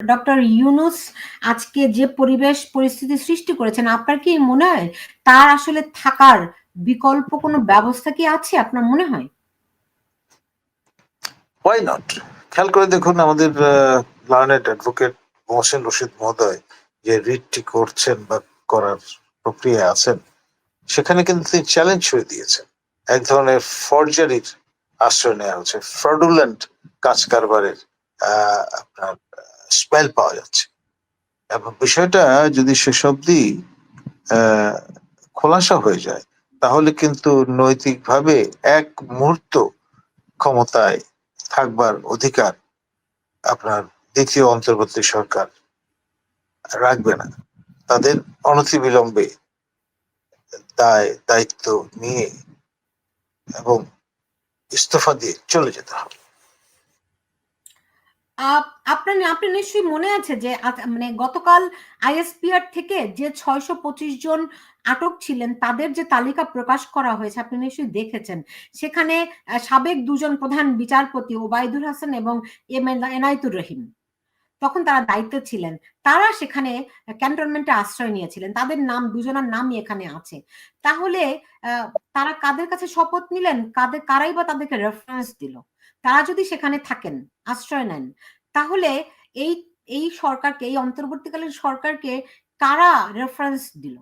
Doctor Yunus আজকে যে পরিবেশ পরিস্থিতি সৃষ্টি করেছেন, আপনার কি মনে হয় তার আসলে থাকার বিকল্প কোনো ব্যবস্থা কি আছে আপনার মনে হয়? নট খেয়াল করে দেখুন আমাদের লার্নেড অ্যাডভোকেট রশিদ মহোদয় যে রিটটি করছেন বা করার প্রক্রিয়া আছেন, সেখানে কিন্তু তিনি চ্যালেঞ্জ করে দিয়েছেন। এক ধরনের ফর্জারির আশ্রয় নেওয়া হচ্ছে ফ্রডুলেন্ট কাজ কারবারের আপনার স্মেল পাওয়া যাচ্ছে। এবং বিষয়টা যদি শেষ অব্দি খোলাসা হয়ে যায়, তাহলে কিন্তু নৈতিকভাবে এক মুহূর্ত ক্ষমতায় থাকবার অধিকার আপনার দ্বিতীয় অন্তর্বর্তী সরকার রাখবে না। তাদের অনতিবিলম্বে দায়, দায়িত্ব নিয়ে এবং ইস্তফা দিয়ে চলে যেতে হবে। আপনার আপনার নিশ্চয়ই মনে আছে যে মানে গতকাল আইএসপিআর থেকে যে ছয়শো পঁচিশ জন আটক ছিলেন, তাদের যে তালিকা প্রকাশ করা হয়েছে, আপনি নিশ্চয়ই দেখেছেন। সেখানে সাবেক দুজন প্রধান বিচারপতি ওবায়দুল হাসান এবং এম এনায়তুর রহিম। তখন তারা দায়িত্বে ছিলেন। তারা সেখানে ক্যান্টনমেন্টে আশ্রয় নিয়েছিলেন। তাদের নাম, দুজনের নামই এখানে আছে। তাহলে তারা কাদের কাছে শপথ নিলেন? কাদের, কারাই বা তাদেরকে রেফারেন্স দিল? তারা যদি সেখানে থাকেন, আশ্রয় নেন, তাহলে এই এই সরকারকে, এই অন্তর্বর্তীকালীন সরকারকে কারা রেফারেন্স দিল?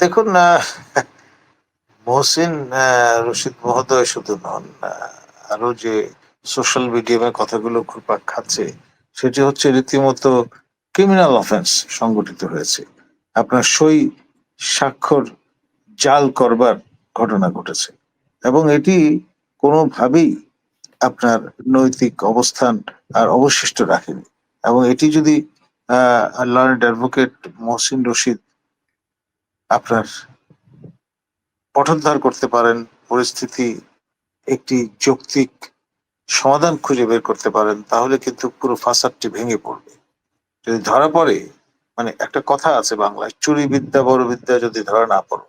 দেখুন মহসিন রশিদ মহোদয় শুধু নন আরও যে সোশ্যাল মিডিয়ামে কথাগুলো ঘুরপাক খাচ্ছে, সেটি হচ্ছে রীতিমতো ক্রিমিনাল অফেন্স সংগঠিত হয়েছে। আপনার সই স্বাক্ষর জাল করবার ঘটনা ঘটেছে এবং এটি কোনোভাবেই আপনার নৈতিক অবস্থান আর অবশিষ্ট রাখেনি। এবং এটি যদি লার্নেড অ্যাডভোকেট মহসিন রশিদ আপনার পঠোদ্ধার করতে পারেন, পরিস্থিতি একটি যৌক্তিক সমাধান খুঁজে বের করতে পারেন তাহলে কিন্তু পুরো ফাসাদটি ভেঙে পড়বে। যদি ধরা পড়ে মানে একটা কথা আছে বাংলায় চুরি বিদ্যা বড় বিদ্যা যদি ধরা না পড়ো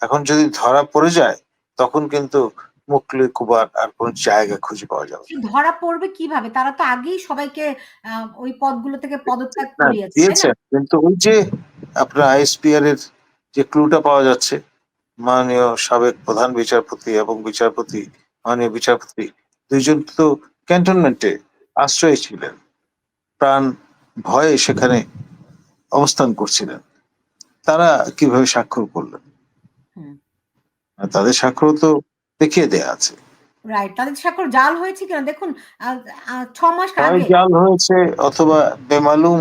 এখন যদি ধরা পড়ে যায় তখন কিন্তু মুকলে কুবার আর কোন জায়গা খুঁজে পাওয়া যাবে ধরা পড়বে কীভাবে? তারা তো আগেই সবাইকে ওই পদগুলো থেকে পদত্যাগ করিয়েছে কিন্তু ওই যে আপনার আইএসপিআর এর যে ক্লুটা পাওয়া যাচ্ছে মাননীয় সাবেক প্রধান বিচারপতি এবং বিচারপতি মাননীয় বিচারপতি দুইজন তো ক্যান্টনমেন্টে আশ্রয় ছিলেন। প্রাণ ভয়ে সেখানে অবস্থান করছিলেন। তারা কীভাবে স্বাক্ষর করলেন? তাদের স্বাক্ষর তো দেখিয়ে দেয়া আছে। রাইট তাদের স্বাক্ষর জাল হয়েছে কিনা? দেখুন ছ মাস আগে জাল হয়েছে অথবা বেমালুম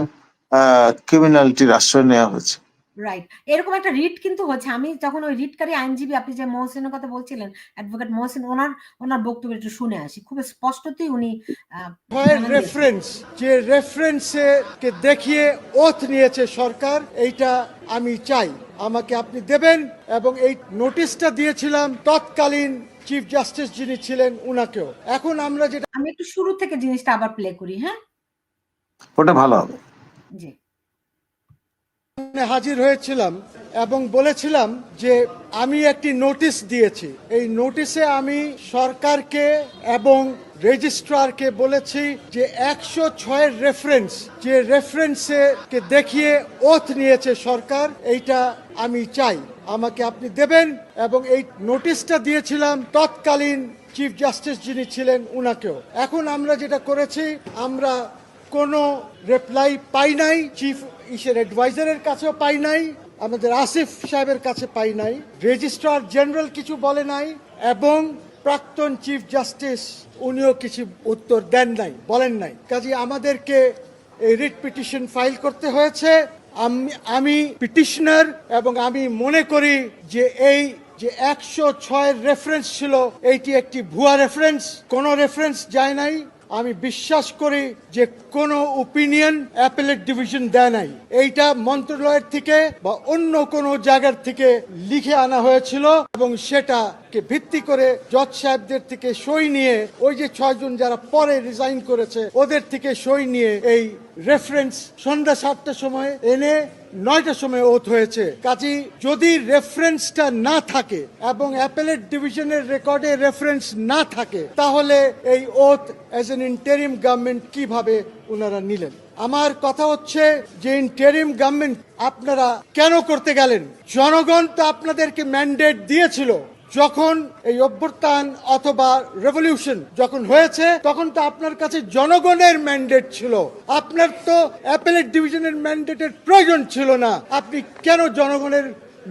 ক্রিমিনালিটির আশ্রয় নেওয়া হয়েছে। রাইট এরকম একটা রিট কিন্তু হচ্ছে। আমি যখন ওই রিটকারী আইনজীবী আপনি যে মহসিনের কথা বলছিলেন অ্যাডভোকেট মহসিন ওনার ওনার বক্তব্য একটু শুনে আসি। খুব স্পষ্টতই উনি রেফারেন্স যে রেফারেন্সে কে দেখিয়ে ওথ নিয়েছে সরকার এইটা আমি চাই। আমাকে আপনি দেবেন এবং এই নোটিশটা দিয়েছিলাম তৎকালীন চিফ জাস্টিস যিনি ছিলেন উনাকেও। এখন আমরা যেটা আমি একটু শুরু থেকে জিনিসটা আবার প্লে করি হ্যাঁ? ওটা ভালো হবে। জি। হাজির হয়েছিলাম এবং বলেছিলাম যে আমি একটি নোটিশ দিয়েছি। এই নোটিশে আমি সরকারকে এবং রেজিস্ট্রারকে বলেছি যে একশো ছয়ের রেফারেন্স, যে রেফারেন্সে দেখিয়ে ওথ নিয়েছে সরকার, এইটা আমি চাই। আমাকে আপনি দেবেন এবং এই নোটিশটা দিয়েছিলাম তৎকালীন চিফ জাস্টিস যিনি ছিলেন উনাকেও। এখন আমরা যেটা করেছি, আমরা কোনো রিপ্লাই পাই নাই চিফ ইসের অ্যাডভাইজারের কাছেও পাই নাই, আমাদের আসিফ সাহেবের কাছে পাই নাই রেজিস্ট্রার জেনারেল কিছু বলে নাই, এবং প্রাক্তন চিফ জাস্টিস উনিও কিছু উত্তর দেন নাই, বলেন নাই। কাজে আমাদেরকে এই রিট পিটিশন ফাইল করতে হয়েছে। আমি আমি পিটিশনার এবং আমি মনে করি যে এই, যে একশো ছয়ের রেফারেন্স ছিল, এইটি একটি ভুয়া রেফারেন্স কোনো রেফারেন্স যায় নাই। আমি বিশ্বাস করি যে কোনো ওপিনিয়ন অ্যাপেলেট ডিভিশন দেয় নাই। এইটা মন্ত্রণালয়ের থেকে বা অন্য কোনো জায়গার থেকে লিখে আনা হয়েছিল এবং সেটা কে ভিত্তি করে জজ সাহেবদের থেকে সই নিয়ে, ওই যে ছয়জন যারা পরে রিজাইন করেছে, ওদের থেকে সই নিয়ে এই রেফারেন্স সন্ধ্যা সাতটার সময় এনে নয়টার সময় ওথ হয়েছে। কাজী, যদি রেফারেন্সটা না থাকে এবং অ্যাপেলেট ডিভিশনের রেকর্ডে রেফারেন্স না থাকে, তাহলে এই oath as an interim government কীভাবে ওনারা নিলেন? আমার কথা হচ্ছে যে ইন্টারিম গভর্নমেন্ট আপনারা কেন করতে গেলেন? জনগণ তো আপনাদেরকে ম্যান্ডেট দিয়েছিল। যখন এই অভ্যুত্থান অথবা রেভলিউশন যখন হয়েছে, তখন তো আপনার কাছে জনগণের ম্যান্ডেট ছিল। আপনার তো অ্যাপেলেট ডিভিশনের ম্যান্ডেটের প্রয়োজন ছিল না। আপনি কেন জনগণের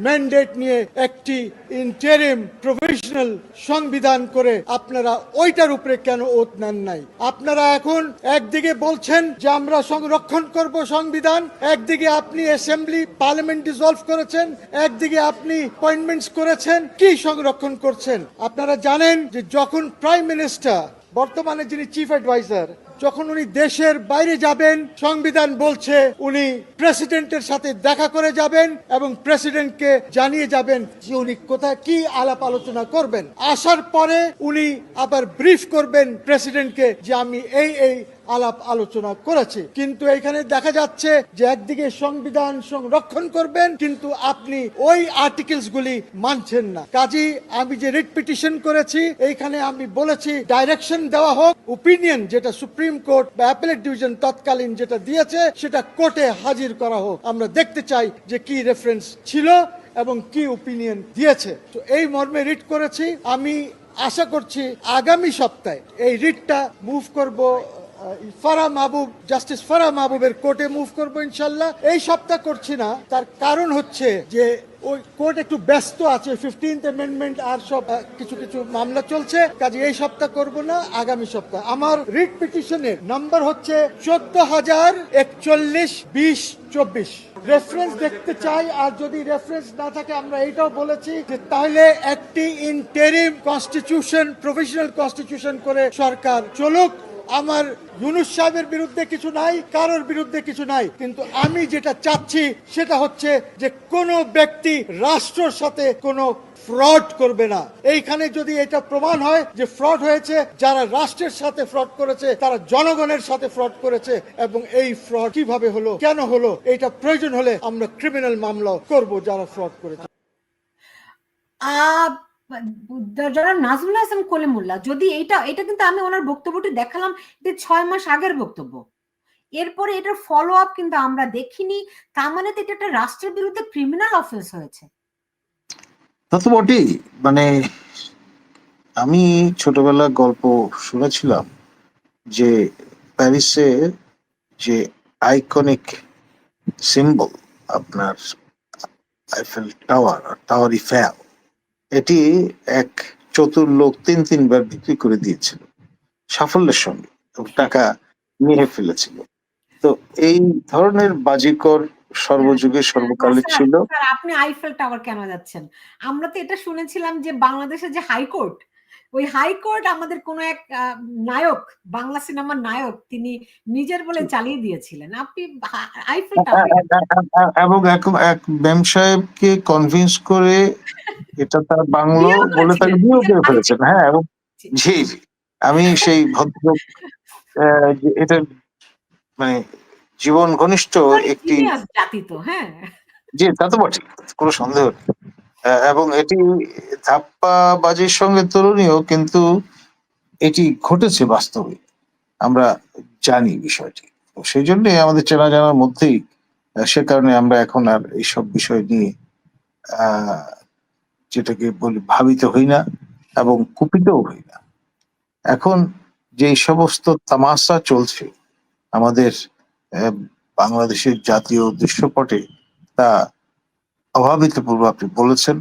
ম্যান্ডেট নিয়ে একটি ইন্টারিম প্রফেশনাল সংবিধান করে আপনারা ওইটার উপরে কেন ওত নেন নাই? আপনারা এখন একদিকে বলছেন যে আমরা সংরক্ষণ করব সংবিধান, একদিকে আপনি অ্যাসেম্বলি পার্লামেন্ট ডিসলভ করেছেন, একদিকে আপনি অ্যাপয়েন্টমেন্টস করেছেন, কি সংরক্ষণ করছেন? আপনারা জানেন যে যখন প্রাইম মিনিস্টার বর্তমানে যিনি চিফ অ্যাডভাইজার যখন উনি দেশের বাইরে যাবেন, সংবিধান বলছে উনি প্রেসিডেন্টের সাথে দেখা করে যাবেন এবং প্রেসিডেন্টকে জানিয়ে যাবেন যে উনি কোথায় কি আলাপ আলোচনা করবেন। আসার পরে উনি আবার ব্রিফ করবেন প্রেসিডেন্টকে যে আমি এই এই আলাপ আলোচনা করেছে। কিন্তু এখানে দেখা যাচ্ছে যে একদিকে সংবিধান সংরক্ষণ করবেন, কিন্তু আপনি ওই আর্টিকেলস গুলি মানছেন না। কাজী আমি যে রিট পিটিশন করেছি, এইখানে আমি বলেছি ডাইরেকশন দেওয়া হোক ওপিনিয়ন যেটা সুপ্রিম কোর্ট বা অ্যাপেলেট ডিভিশন তৎকালীন যেটা দিয়েছে, সেটা কোর্টে হাজির করা হোক। আমরা দেখতে চাই যে কি রেফারেন্স ছিল এবং কি ওপিনিয়ন দিয়েছে। তো এই মর্মে রিট করেছি। আমি আশা করছি আগামী সপ্তাহে এই রিটটা মুভ করব ফারা মাহবুব, জাস্টিস ফারা মাহবুবের কোর্টে মুভ করব ইনশাল্লাহ। এই সপ্তাহ করছি না, তার কারণ হচ্ছে যে ওই কোর্ট একটু ব্যস্ত আছে ফিফটিন্থ অ্যামেন্ডমেন্ট আর সব কিছু কিছু মামলা চলছে, কাজে এই সপ্তাহ করব না, আগামী সপ্তাহ। আমার রিট পিটিশনের নাম্বার হচ্ছে চোদ্দ হাজার একচল্লিশ বিশ চব্বিশ। রেফারেন্স দেখতে চাই, আর যদি রেফারেন্স না থাকে, আমরা এইটাও বলেছি যে তাহলে একটি ইন্টেরিম কনস্টিটিউশন প্রফেশনাল কনস্টিটিউশন করে সরকার চলুক। আমার ইউনুস সাহেবের বিরুদ্ধে কিছু নাই কারোর বিরুদ্ধে কিছু নাই। কিন্তু আমি যেটা চাচ্ছি সেটা হচ্ছে যে কোনো ব্যক্তি রাষ্ট্রের সাথে কোনো ফ্রড করবে না। এইখানে যদি এটা প্রমাণ হয় যে ফ্রড হয়েছে যারা রাষ্ট্রের সাথে ফ্রড করেছে তারা জনগণের সাথে ফ্রড করেছে এবং এই ফ্রড কীভাবে হলো কেন হলো এটা প্রয়োজন হলে আমরা ক্রিমিনাল মামলা করব যারা ফ্রড করেছে। আহ, জনাব নাজমুল হাসান কলিমুল্লাহ, যদি এটা এটা কিন্তু আমি ওনার বক্তব্যটি দেখালাম এটা ছয় মাস আগের বক্তব্য। এরপরে এটার ফলো আপ কিন্তু আমরা দেখিনি। তার মানে তো এটা একটা রাষ্ট্রের বিরুদ্ধে ক্রিমিনাল অফেন্স হয়েছে। তা তো বটেই। মানে আমি ছোটবেলা গল্প শুনেছিলাম যে প্যারিসে যে আইকনিক সিম্বল আপনার আইফেল টাওয়ার টাওয়ার ইফেল এটি এক চতুর লোক তিন তিনবার বিক্রি করে দিয়েছিল সাফল্যের সঙ্গে টাকা নিয়ে ফেলেছিল। তো এই ধরনের বাজিকর সর্বযুগে সর্বকালে ছিল। আপনি আইফেল টাওয়ার কেন যাচ্ছেন? আমরা তো এটা শুনেছিলাম যে বাংলাদেশের যে হাইকোর্ট ওই হাইকোর্ট আমাদের কোন এক নায়ক বাংলা সিনেমার নায়ক তিনি নিজের বলে চালিয়ে দিয়েছিলেন। আপনি হা- আইফেল টাওয়ার এবং এক এক ম্যাম সাহেবকে কনভিন্স করে এটা তার বাংলো বলে তাকে বিয়ে করে ফেলেছেন হ্যাঁ এবং জি। আমি সেই ভদ্র এটা মানে জীবন ঘনিষ্ঠ একটি জাতি তো হ্যাঁ। জি তা তো বটে কোনো সন্দেহ এবং এটি ধাপ্পাবাজির সঙ্গে তুলনীয়, কিন্তু এটি ঘটেছে বাস্তবে। আমরা জানি বিষয়টি। সেই জন্য আমাদের চেনা জানার মধ্যেই সে কারণে আমরা এখন আর এইসব বিষয় নিয়ে যেটাকে বলি ভাবিত হই না এবং কুপিতও হই না। এখন যে সমস্ত তামাশা চলছে, আমাদের বাংলাদেশের জাতীয় দৃশ্যপটে, তা অভাবিতপূর্ব আপনি বলেছেন।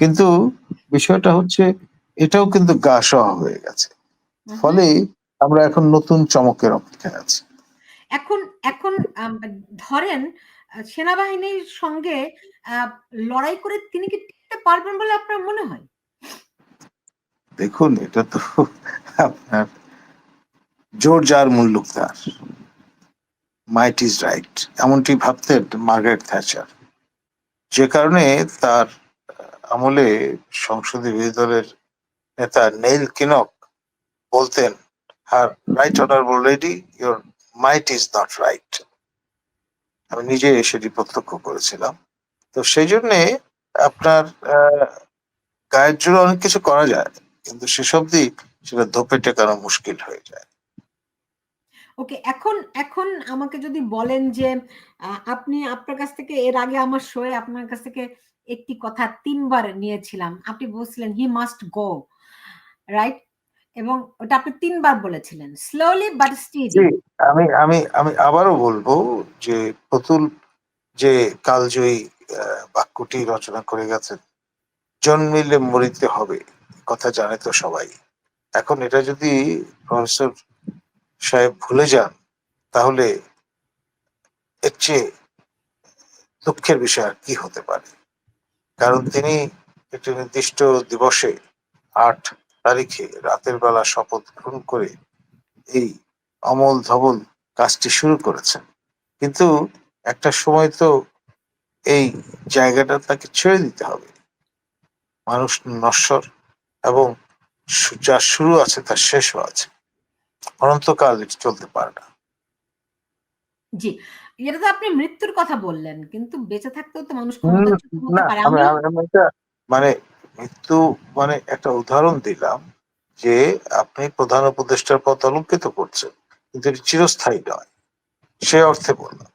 কিন্তু বিষয়টা হচ্ছে এটাও কিন্তু গা সওয়া হয়ে গেছে। ফলে আমরা এখন নতুন চমকের অপেক্ষায় আছি। এখন এখন ধরেন সেনাবাহিনীর সঙ্গে লড়াই করে তিনি কি টিকতে পারবেন বলে আপনার মনে হয়? দেখুন এটা তো আপনার জোর যার মুল্লুক তার। মাইট ইজ রাইট এমনটি ভাবতেন মার্গারেট থ্যাচার। যে কারণে তার আমলে সংসদীয় বিরোধী দলের নেতা নেইল কিনক বলতেন her right honourable lady your might is not right আমি নিজে সেটি প্রত্যক্ষ করেছিলাম। তো সেই জন্যে আপনার গায়ের জোরে অনেক কিছু করা যায়, কিন্তু সেসব দিক সেটা ধোপে টেকানো মুশকিল হয়ে যায়। ওকে, এখন এখন আমাকে যদি বলেন যে আপনি আপনার কাছ থেকে, এর আগে আমার শোয়ে আপনার কাছ থেকে একটি কথা তিনবার নিয়েছিলাম। আপনি বলছিলেন হি মাস্ট গো রাইট এবং ওটা আপনি তিনবার বলেছিলেন স্লোলি বাট স্টিডি আমি আমি আমি আবারও বলব যে প্রতুল যে কালজয়ী বাক্যটি রচনা করে গেছেন, জন্মিলে মরিতে হবে কথা জানে তো সবাই। এখন এটা যদি প্রফেসর সাহেব ভুলে যান, তাহলে এর চেয়ে দুঃখের বিষয় আর কি হতে পারে? কারণ তিনি একটি নির্দিষ্ট দিবসে আট তারিখে রাতের বেলা শপথ গ্রহণ করে এই অমল ধবল কাজটি শুরু করেছেন। কিন্তু একটা সময় তো এই জায়গাটা তাকে ছেড়ে দিতে হবে। মানুষ নশ্বর এবং যার শুরু আছে তার শেষও আছে। অনন্তকাল এটি চলতে পারে না। জি এটা তো আপনি মৃত্যুর কথা বললেন কিন্তু বেঁচে থাকতেও তো মানুষ মানে মৃত্যু মানে একটা উদাহরণ দিলাম যে আপনি প্রধান উপদেষ্টার পথ অলঙ্কিত করছেন কিন্তু এটি চিরস্থায়ী নয়। সে অর্থে বললাম।